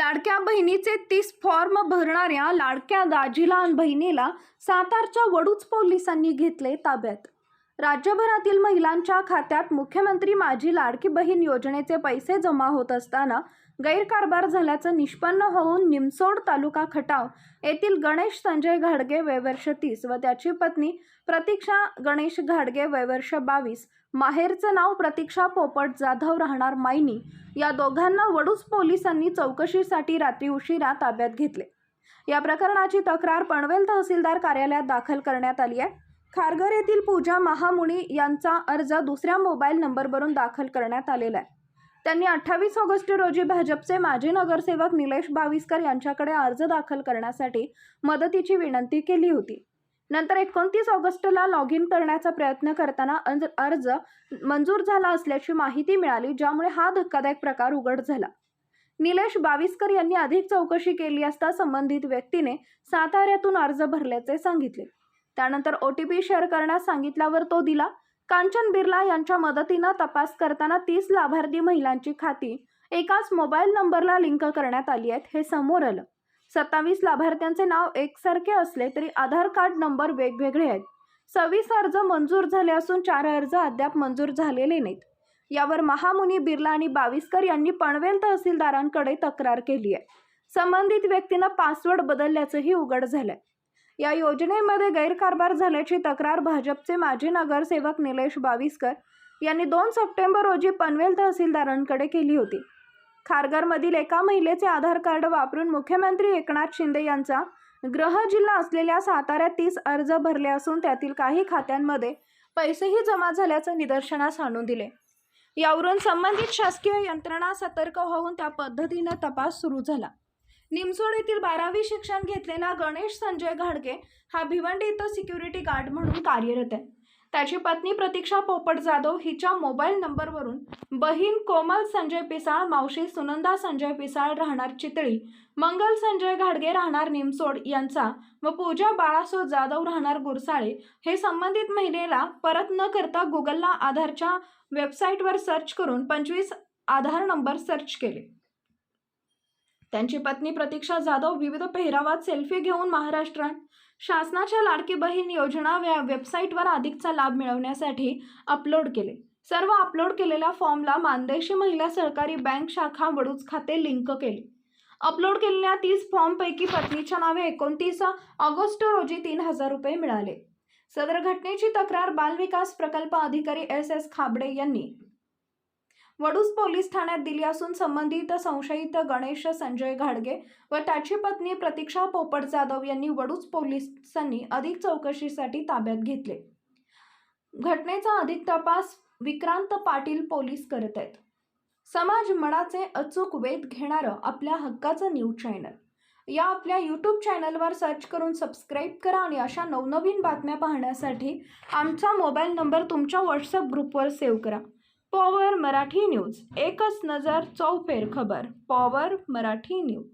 लाडक्या बहिणीचे तीस फॉर्म भरणाऱ्या लाडक्या दाजीला बहिणीला सातारच्या वडूच पोलिसांनी घेतले ताब्यात. राज्यभरातील महिलांच्या खात्यात मुख्यमंत्री माझी लाडकी बहीण योजनेचे पैसे जमा होत असताना गैरकारभार झाल्याचं निष्पन्न होऊन निमसोड तालुका खटाव येथील गणेश संजय घाडगे वयवर्ष तीस व त्याची पत्नी प्रतीक्षा गणेश घाडगे वयवर्ष बावीस माहेरचं नाव प्रतीक्षा पोपट जाधव राहणार मायनी या दोघांना वडूज पोलिसांनी चौकशीसाठी रात्री उशिरा ताब्यात घेतले. या प्रकरणाची तक्रार पनवेल तहसीलदार कार्यालयात दाखल करण्यात आली आहे. खारघर येथील पूजा महामुनी यांचा अर्ज दुसऱ्या मोबाईल नंबरवरून दाखल करण्यात आलेला आहे. त्यांनी अठ्ठावीस ऑगस्ट रोजी भाजपचे माजी नगरसेवक निलेश बाविस्कर यांच्याकडे अर्ज दाखल करण्यासाठी मदतीची विनंती केली होती. नंतर एकोणतीस ऑगस्टला लॉग इन करण्याचा प्रयत्न करताना अर्ज अर्ज मंजूर झाला असल्याची माहिती मिळाली ज्यामुळे हा धक्कादायक प्रकार उघड झाला. निलेश बाविस्कर यांनी अधिक चौकशी केली असता संबंधित व्यक्तीने साताऱ्यातून अर्ज भरल्याचे सांगितले. त्यानंतर ओ टी पी शेअर करण्यास सांगितल्यावर तो दिला कांचन बिर्ला यांच्या मदतीनं तपास करताना तीस लाभार्थी महिलांची खाती एकाच मोबाईल नंबरला लिंक करण्यात आली आहेत हे समोर आलं. सत्तावीस लाभार्थ्यांचे नाव एकसारखे असले तरी आधार कार्ड नंबर वेगवेगळे आहेत. सव्वीस अर्ज मंजूर झाले असून चार अर्ज अद्याप मंजूर झालेले नाहीत. यावर महामुनी बिर्ला आणि बाविस्कर यांनी पणवेल तहसीलदारांकडे तक्रार केली आहे. संबंधित व्यक्तीनं पासवर्ड बदलल्याचंही उघड झालंय. या योजनेमध्ये गैरकारभार झाल्याची तक्रार भाजपचे माजी नगरसेवक निलेश बाविस्कर यांनी दोन सप्टेंबर रोजी पनवेल तहसीलदारांकडे केली होती. खारघरमधील एका महिलेचे आधार कार्ड वापरून मुख्यमंत्री एकनाथ शिंदे यांचा ग्रह जिल्हा असलेल्या साताऱ्यात तीस अर्ज भरले असून त्यातील काही खात्यांमध्ये पैसेही जमा झाल्याचं निदर्शनास आणून दिले. यावरून संबंधित शासकीय यंत्रणा सतर्क होऊन त्या पद्धतीनं तपास सुरू झाला. निमसोड येथील बारावी शिक्षण घेतलेला गणेश संजय घाडगे हा भिवंडी इथं सिक्युरिटी गार्ड म्हणून कार्यरत आहे. त्याची पत्नी प्रतीक्षा पोपट जाधव हिच्या मोबाईल नंबरवरून बहीण कोमल संजय पिसाळ मावशी सुनंदा संजय पिसाळ राहणार चितळी मंगल संजय घाडगे राहणार निमसोड यांचा व पूजा बाळासो जाधव राहणार गुरसाळे हे संबंधित महिलेला परत न करता गुगलला आधारच्या वेबसाईटवर सर्च करून पंचवीस आधार नंबर सर्च केले. त्यांची पत्नी प्रतीक्षा जाधव विविध पेहरावात सेल्फी घेऊन महाराष्ट्रात. शासनाच्या लाडकी बहीण योजना या वेबसाईटवर अधिकचा लाभ मिळवण्यासाठी अपलोड केले. सर्व अपलोड केलेल्या फॉर्मला मानदेशी महिला सहकारी बँक शाखा वडूज खाते लिंक केले. अपलोड केलेल्या तीस फॉर्मपैकी पत्नीच्या नावे एकोणतीस ऑगस्ट रोजी तीन हजार रुपये मिळाले. सदर घटनेची तक्रार बालविकास प्रकल्प अधिकारी एस एस खाबडे यांनी. वडूज पोलीस ठाण्यात दिली असून संबंधित संशयित गणेश संजय घाडगे व त्याची पत्नी प्रतीक्षा पोपट जाधव यांनी वडूज पोलिसांनी अधिक चौकशीसाठी ताब्यात घेतले. घटनेचा अधिक तपास विक्रांत पाटील पोलीस करत आहेत. समाज मनाचे अचूक वेध घेणारं आपल्या हक्काचं न्यूज चॅनल. या आपल्या यूट्यूब चॅनलवर सर्च करून सबस्क्राईब करा आणि अशा नवनवीन बातम्या पाहण्यासाठी आमचा मोबाईल नंबर तुमच्या व्हॉट्सअप ग्रुपवर सेव्ह करा. पॉवर मराठी न्यूज एकच नजर चौफेर खबर पॉवर मराठी न्यूज.